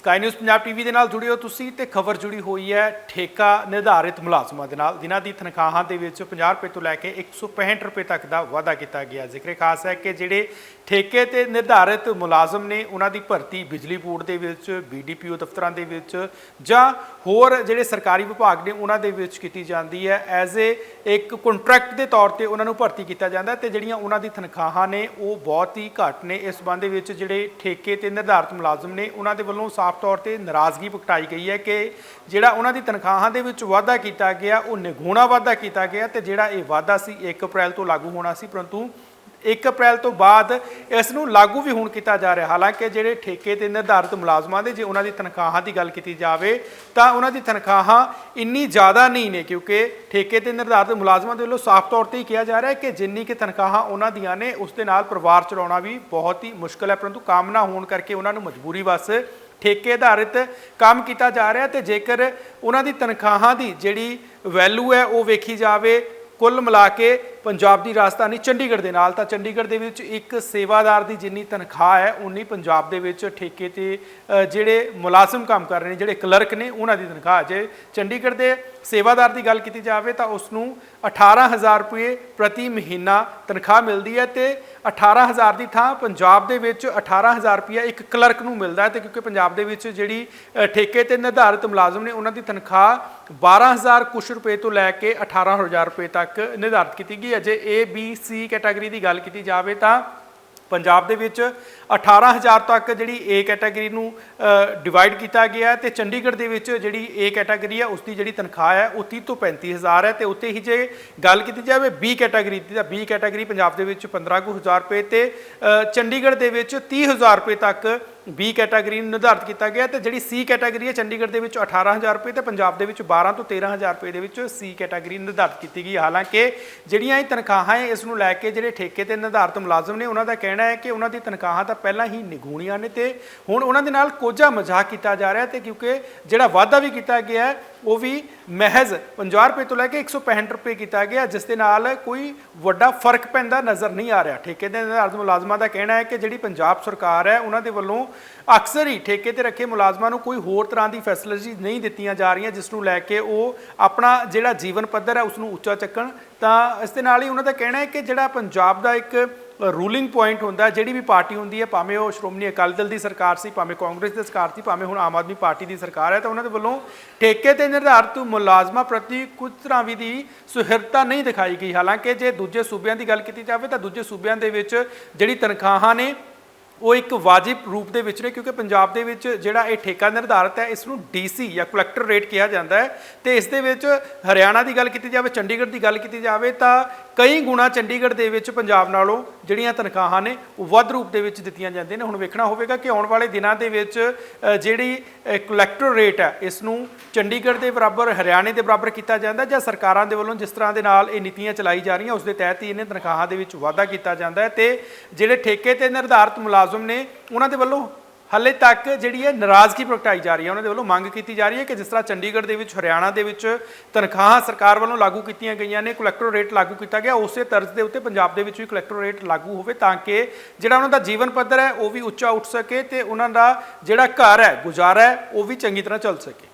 Sky news Punjab TV ਦੇ ਨਾਲ ਜੁੜੇ ਹੋ ਤੁਸੀਂ ਤੇ ਖਬਰ ਜੁੜੀ ਹੋਈ ਹੈ ਠੇਕਾ ਨਿਰਧਾਰਿਤ ਮੁਲਾਜ਼ਮਾਂ ਦੇ ਨਾਲ। ਜਿਨ੍ਹਾਂ ਦੀ ਤਨਖਾਹਾਂ ਦੇ ਵਿੱਚ 50 ਰੁਪਏ ਤੋਂ ਲੈ ਕੇ 165 ਰੁਪਏ ਤੱਕ ਦਾ ਵਾਅਦਾ ਕੀਤਾ ਗਿਆ। ਜ਼ਿਕਰ ਖਾਸ ਹੈ ਕਿ ਜਿਹੜੇ ਠੇਕੇ ਤੇ ਨਿਰਧਾਰਿਤ ਮੁਲਾਜ਼ਮ ਨੇ, ਉਹਨਾਂ ਦੀ ਭਰਤੀ ਬਿਜਲੀ ਬੋਰਡ ਦੇ ਵਿੱਚ ਬੀਡੀਪੀਓ ਦਫ਼ਤਰਾਂ ਦੇ ਵਿੱਚ ਜਾਂ ਹੋਰ ਜਿਹੜੇ ਸਰਕਾਰੀ ਵਿਭਾਗ ਨੇ, ਉਹਨਾਂ ਦੇ ਵਿੱਚ ਕੀਤੀ ਜਾਂਦੀ ਹੈ। ਐਜ਼ ਏ ਇੱਕ ਕੰਟਰੈਕਟ ਦੇ ਤੌਰ ਤੇ ਉਹਨਾਂ ਨੂੰ ਭਰਤੀ ਕੀਤਾ ਜਾਂਦਾ ਹੈ ਤੇ ਜਿਹੜੀਆਂ ਉਹਨਾਂ ਦੀ ਤਨਖਾਹਾਂ ਨੇ, ਉਹ ਬਹੁਤ ਹੀ ਘੱਟ ਨੇ। ਇਸ ਸੰਬੰਧ ਵਿੱਚ ਜਿਹੜੇ ਠੇਕੇ ਤੇ ਨਿਰਧਾਰਿਤ ਮੁਲਾਜ਼ਮ ਨੇ, ਉਹਨਾਂ ਦੇ ਵੱਲੋਂ ਸਾਫ਼ ਸਾਫ਼ ਤੌਰ ਤੇ ਨਾਰਾਜ਼ਗੀ ਪ੍ਰਗਟਾਈ ਗਈ ਹੈ ਕਿ ਜਿਹੜਾ ਉਹਨਾਂ ਦੀ ਤਨਖਾਹਾਂ ਦੇ ਵਿੱਚ ਵਾਧਾ ਕੀਤਾ ਗਿਆ, ਉਹ ਨਿਗੂਣਾ ਵਾਧਾ ਕੀਤਾ ਗਿਆ ਤੇ ਜਿਹੜਾ ਇਹ ਵਾਧਾ ਸੀ 1 ਅਪ੍ਰੈਲ ਤੋਂ ਲਾਗੂ ਹੋਣਾ ਸੀ, ਪਰੰਤੂ 1 ਅਪ੍ਰੈਲ ਤੋਂ ਬਾਅਦ ਇਸ ਨੂੰ ਲਾਗੂ ਵੀ ਹੁਣ ਕੀਤਾ ਜਾ ਰਿਹਾ। ਹਾਲਾਂਕਿ ਜਿਹੜੇ ਠੇਕੇ ਤੇ ਨਿਰਧਾਰਿਤ ਮੁਲਾਜ਼ਮਾਂ ਦੇ ਜੇ ਉਹਨਾਂ ਦੀ ਤਨਖਾਹਾਂ ਦੀ ਗੱਲ ਕੀਤੀ ਜਾਵੇ, ਤਾਂ ਉਹਨਾਂ ਦੀ ਤਨਖਾਹਾਂ ਇੰਨੀ ਜ਼ਿਆਦਾ ਨਹੀਂ ਨੇ, ਕਿਉਂਕਿ ਠੇਕੇ ਤੇ ਨਿਰਧਾਰਿਤ ਮੁਲਾਜ਼ਮਾਂ ਦੇ ਵੱਲੋਂ ਸਾਫ਼ ਤੌਰ ਤੇ ਹੀ ਕਿਹਾ ਜਾ ਰਿਹਾ ਹੈ ਕਿ ਜਿੰਨੀ ਕਿ ਤਨਖਾਹਾਂ ਉਹਨਾਂ ਦੀਆਂ ਨੇ, ਉਸ ਦੇ ਨਾਲ ਪਰਿਵਾਰ ਚਲਾਉਣਾ ਵੀ ਬਹੁਤ ਹੀ ਮੁਸ਼ਕਲ ਹੈ, ਪਰੰਤੂ ਕਾਮਨਾ ਹੋਣ ਕਰਕੇ ਉਹਨਾਂ ਨੂੰ ਮਜਬੂਰੀ ਵਸ ਠੇਕੇ ਆਧਾਰਿਤ ਕੰਮ ਕੀਤਾ ਜਾ ਰਿਹਾ ਤੇ ਜੇਕਰ ਉਹਨਾਂ ਦੀ ਤਨਖਾਹਾਂ ਦੀ ਜਿਹੜੀ ਵੈਲਿਊ ਹੈ ਉਹ ਵੇਖੀ ਜਾਵੇ, ਕੁੱਲ ਮਿਲਾ ਕੇ ਪੰਜਾਬ ਦੀ ਰਾਜਧਾਨੀ ਚੰਡੀਗੜ੍ਹ ਦੇ ਨਾਲ, ਤਾਂ ਚੰਡੀਗੜ੍ਹ ਦੇ ਵਿੱਚ ਇੱਕ ਸੇਵਾਦਾਰ ਦੀ ਜਿੰਨੀ ਤਨਖਾਹ ਹੈ, ਉਨੀ ਪੰਜਾਬ ਦੇ ਵਿੱਚ ਠੇਕੇ ਤੇ ਜਿਹੜੇ ਮੁਲਾਜ਼ਮ ਕੰਮ ਕਰ ਰਹੇ ਨੇ, ਜਿਹੜੇ ਕਲਰਕ ਨੇ, ਉਹਨਾਂ ਦੀ ਤਨਖਾਹ ਜੇ ਚੰਡੀਗੜ੍ਹ ਦੇ ਸੇਵਾਦਾਰ ਦੀ ਗੱਲ ਕੀਤੀ ਜਾਵੇ, ਤਾਂ ਉਸ ਨੂੰ 18000 ਰੁਪਏ ਪ੍ਰਤੀ ਮਹੀਨਾ ਤਨਖਾਹ ਮਿਲਦੀ ਹੈ ਤੇ 18000 ਦੀ ਥਾਂ ਪੰਜਾਬ ਦੇ ਵਿੱਚ 18000 ਰੁਪਏ ਇੱਕ ਕਲਰਕ ਨੂੰ ਮਿਲਦਾ ਹੈ ਤੇ ਕਿਉਂਕਿ ਪੰਜਾਬ ਦੇ ਵਿੱਚ ਜਿਹੜੀ ਠੇਕੇ ਤੇ ਨਿਰਧਾਰਿਤ ਮੁਲਾਜ਼ਮ ਨੇ, ਉਹਨਾਂ ਦੀ ਤਨਖਾਹ 12000 ਕੁਛ ਰੁਪਏ ਤੋਂ ਲੈ ਕੇ 18000 ਰੁਪਏ ਤੱਕ ਨਿਰਧਾਰਿਤ ਕੀਤੀ ਗਈ ਹੈ ਜੇ A, B, C ਕੈਟਾਗਰੀ ਦੀ ਗੱਲ ਕੀਤੀ ਜਾਵੇ ਤਾਂ ਪੰਜਾਬ ਦੇ ਵਿੱਚ 18000 ਤੱਕ ਜਿਹੜੀ A ਕੈਟਾਗਰੀ ਨੂੰ ਡਿਵਾਈਡ ਕੀਤਾ ਗਿਆ ਹੈ ਤੇ ਚੰਡੀਗੜ੍ਹ ਦੇ ਵਿੱਚ ਜਿਹੜੀ A ਕੈਟਾਗਰੀ ਹੈ ਉਸ ਦੀ ਜਿਹੜੀ ਤਨਖਾਹ ਹੈ, ਉਹ 30 ਤੋਂ 35000 ਹੈ ਤੇ ਉੱਤੇ ਹੀ ਜੇ ਗੱਲ ਕੀਤੀ ਜਾਵੇ B ਕੈਟਾਗਰੀ ਦੀ, ਤਾਂ B ਕੈਟਾਗਰੀ ਪੰਜਾਬ ਦੇ ਵਿੱਚ 15000 ਰੁਪਏ ਤੇ ਚੰਡੀਗੜ੍ਹ ਦੇ ਵਿੱਚ 30000 ਰੁਪਏ ਤੱਕ ਬੀ ਕੈਟਾਗਰੀ ਨੂੰ ਨਿਰਧਾਰਿਤ ਕੀਤਾ ਗਿਆ ਤੇ ਜਿਹੜੀ ਸੀ ਕੈਟਾਗਰੀ ਹੈ ਚੰਡੀਗੜ੍ਹ ਦੇ ਵਿੱਚ 18000 ਰੁਪਏ ਤੇ ਪੰਜਾਬ ਦੇ ਵਿੱਚ 12 ਤੋਂ 13000 ਰੁਪਏ ਦੇ ਵਿੱਚ ਸੀ ਕੈਟਾਗਰੀ ਨਿਰਧਾਰਿਤ ਕੀਤੀ ਗਈ। ਹਾਲਾਂਕਿ ਜਿਹੜੀਆਂ ਇਹ ਤਨਖਾਹਾਂ ਹੈ, ਇਸ ਨੂੰ ਲੈ ਕੇ ਜਿਹੜੇ ਠੇਕੇ ਤੇ ਨਿਰਧਾਰਿਤ ਮੁਲਾਜ਼ਮ ਨੇ, ਉਹਨਾਂ ਦਾ ਕਹਿਣਾ ਹੈ ਕਿ ਉਹਨਾਂ ਦੀ ਤਨਖਾਹਾਂ ਤਾਂ ਪਹਿਲਾਂ ਹੀ ਨਿਗੂਣੀਆਂ ਨੇ ਤੇ ਹੁਣ ਉਹਨਾਂ ਦੇ ਨਾਲ ਕੋਝਾ ਮਜ਼ਾਕ ਕੀਤਾ ਜਾ ਰਿਹਾ ਤੇ ਕਿਉਂਕਿ ਜਿਹੜਾ ਵਾਅਦਾ ਵੀ ਕੀਤਾ ਗਿਆ ਹੈ ਉਹ ਵੀ ਮਹਿਜ਼ 50 ਰੁਪਏ ਤੋਂ ਲੈ ਕੇ 165 ਰੁਪਏ ਕੀਤਾ ਗਿਆ, ਜਿਸ ਦੇ ਨਾਲ ਕੋਈ ਵੱਡਾ ਫ਼ਰਕ ਪੈਂਦਾ ਨਜ਼ਰ ਨਹੀਂ ਆ ਰਿਹਾ। ਠੇਕੇ ਦੇ ਨਿਰਧਾਰਿਤ ਮੁਲਾਜ਼ਮਾਂ ਦਾ ਕਹਿਣਾ ਹੈ ਕਿ ਜਿਹੜੀ ਪੰਜਾਬ ਸਰਕਾਰ ਹੈ, ਉਹਨਾਂ ਦੇ ਵੱਲੋਂ ਅਕਸਰ ਹੀ ਠੇਕੇ ਤੇ ਰੱਖੇ ਮੁਲਾਜ਼ਮਾਂ ਨੂੰ ਕੋਈ ਹੋਰ ਤਰ੍ਹਾਂ ਦੀ ਫੈਸਿਲਿਟੀ ਨਹੀਂ ਦਿੱਤੀਆਂ ਜਾ ਰਹੀਆਂ, ਜਿਸ ਨੂੰ ਲੈ ਕੇ ਉਹ ਆਪਣਾ ਜਿਹੜਾ ਜੀਵਨ ਪੱਧਰ ਹੈ ਉਸ ਨੂੰ ਉੱਚਾ ਚੱਕਣ। ਤਾਂ ਇਸ ਦੇ ਨਾਲ ਹੀ ਉਹਨਾਂ ਦਾ ਕਹਿਣਾ ਹੈ ਕਿ ਜਿਹੜਾ ਪੰਜਾਬ ਦਾ ਇੱਕ ਰੂਲਿੰਗ ਪੁਆਇੰਟ ਹੁੰਦਾ, ਜਿਹੜੀ ਵੀ ਪਾਰਟੀ ਹੁੰਦੀ ਹੈ, ਭਾਵੇਂ ਉਹ ਸ਼੍ਰੋਮਣੀ ਅਕਾਲੀ ਦਲ ਦੀ ਸਰਕਾਰ ਸੀ, ਭਾਵੇਂ ਕਾਂਗਰਸ ਦੀ ਸਰਕਾਰ ਸੀ, ਭਾਵੇਂ ਹੁਣ ਆਮ ਆਦਮੀ ਪਾਰਟੀ ਦੀ ਸਰਕਾਰ ਹੈ, ਤਾਂ ਉਹਨਾਂ ਦੇ ਵੱਲੋਂ ਠੇਕੇ ਤੇ ਨਿਰਧਾਰਿਤ ਮੁਲਾਜ਼ਮਾਂ ਪ੍ਰਤੀ ਕੁਝ ਤਰ੍ਹਾਂ ਵੀ ਦੀ ਸੁਹਿਰਦਤਾ ਨਹੀਂ ਦਿਖਾਈ ਗਈ। ਹਾਲਾਂਕਿ ਜੇ ਦੂਜੇ ਸੂਬਿਆਂ ਦੀ ਗੱਲ ਕੀਤੀ ਜਾਵੇ, ਤਾਂ ਦੂਜੇ ਸੂਬਿਆਂ ਦੇ ਵਿੱਚ ਜਿਹੜੀ ਤਨਖਾਹਾਂ ਨੇ ਉਹ ਇੱਕ ਵਾਜਿਬ ਰੂਪ ਦੇ ਵਿੱਚ ਨੇ, ਕਿਉਂਕਿ ਪੰਜਾਬ ਦੇ ਵਿੱਚ ਜਿਹੜਾ ਇਹ ਠੇਕਾ ਨਿਰਧਾਰਿਤ ਹੈ, ਇਸ ਨੂੰ ਡੀਸੀ ਜਾਂ ਕਲੈਕਟਰ ਰੇਟ ਕਿਹਾ ਜਾਂਦਾ ਹੈ। ਤੇ ਇਸ ਦੇ ਵਿੱਚ ਹਰਿਆਣਾ ਦੀ ਗੱਲ ਕੀਤੀ ਜਾਵੇ, ਚੰਡੀਗੜ੍ਹ ਦੀ ਗੱਲ ਕੀਤੀ ਜਾਵੇ, ਤਾਂ ਕਈ ਗੁਣਾ ਚੰਡੀਗੜ੍ਹ ਦੇ ਵਿੱਚ ਪੰਜਾਬ ਨਾਲੋਂ ਜਿਹੜੀਆਂ ਤਨਖਾਹਾਂ ਨੇ, ਉਹ ਵੱਧ ਰੂਪ ਦੇ ਵਿੱਚ ਦਿੱਤੀਆਂ ਜਾਂਦੀਆਂ ਨੇ। ਹੁਣ ਵੇਖਣਾ ਹੋਵੇਗਾ ਕਿ ਆਉਣ ਵਾਲੇ ਦਿਨਾਂ ਦੇ ਵਿੱਚ ਜਿਹੜੀ ਕਲੈਕਟਰ ਰੇਟ ਹੈ, ਇਸ ਨੂੰ ਚੰਡੀਗੜ੍ਹ ਦੇ ਬਰਾਬਰ, ਹਰਿਆਣੇ ਦੇ ਬਰਾਬਰ ਕੀਤਾ ਜਾਂਦਾ, ਜਾਂ ਸਰਕਾਰਾਂ ਦੇ ਵੱਲੋਂ ਜਿਸ ਤਰ੍ਹਾਂ ਦੇ ਨਾਲ ਇਹ ਨੀਤੀਆਂ ਚਲਾਈ ਜਾ ਰਹੀਆਂ, ਉਸ ਦੇ ਤਹਿਤ ਹੀ ਇਹਨਾਂ ਤਨਖਾਹਾਂ ਦੇ ਵਿੱਚ ਵਾਧਾ ਕੀਤਾ ਜਾਂਦਾ ਹੈ। ਤੇ ਜਿਹੜੇ ਠੇਕੇ ਤੇ ਨਿਰਧਾਰਿਤ ਮੁਲਾਜ਼ਮ ਨੇ ਉਹਨਾਂ ਦੇ ਵੱਲੋਂ ਹਾਲੇ ਤੱਕ ਜਿਹੜੀ ਹੈ ਨਾਰਾਜ਼ਗੀ ਪ੍ਰਗਟਾਈ ਜਾ ਰਹੀ ਹੈ, ਉਹਨਾਂ ਦੇ ਵੱਲੋਂ ਮੰਗ ਕੀਤੀ ਜਾ ਰਹੀ ਹੈ ਕਿ ਜਿਸ ਤਰ੍ਹਾਂ ਚੰਡੀਗੜ੍ਹ ਦੇ ਵਿੱਚ, ਹਰਿਆਣਾ ਦੇ ਵਿੱਚ ਤਨਖਾਹਾਂ ਸਰਕਾਰ ਵੱਲੋਂ ਲਾਗੂ ਕੀਤੀਆਂ ਗਈਆਂ ਨੇ ਕਲੈਕਟਰ ਰੇਟ ਲਾਗੂ ਕੀਤਾ ਗਿਆ, ਉਸੇ ਤਰਜ਼ ਦੇ ਉੱਤੇ ਪੰਜਾਬ ਦੇ ਵਿੱਚ ਵੀ ਕਲੈਕਟਰ ਰੇਟ ਲਾਗੂ ਹੋਵੇ ਤਾਂ ਕਿ ਜਿਹੜਾ ਉਹਨਾਂ ਦਾ ਜੀਵਨ ਪੱਧਰ ਹੈ, ਉਹ ਵੀ ਉੱਚਾ ਉੱਠ ਸਕੇ ਤੇ ਉਹਨਾਂ ਦਾ ਜਿਹੜਾ ਘਰ ਹੈ, ਗੁਜ਼ਾਰਾ ਹੈ, ਉਹ ਵੀ ਚੰਗੀ ਤਰ੍ਹਾਂ ਚੱਲ ਸਕੇ।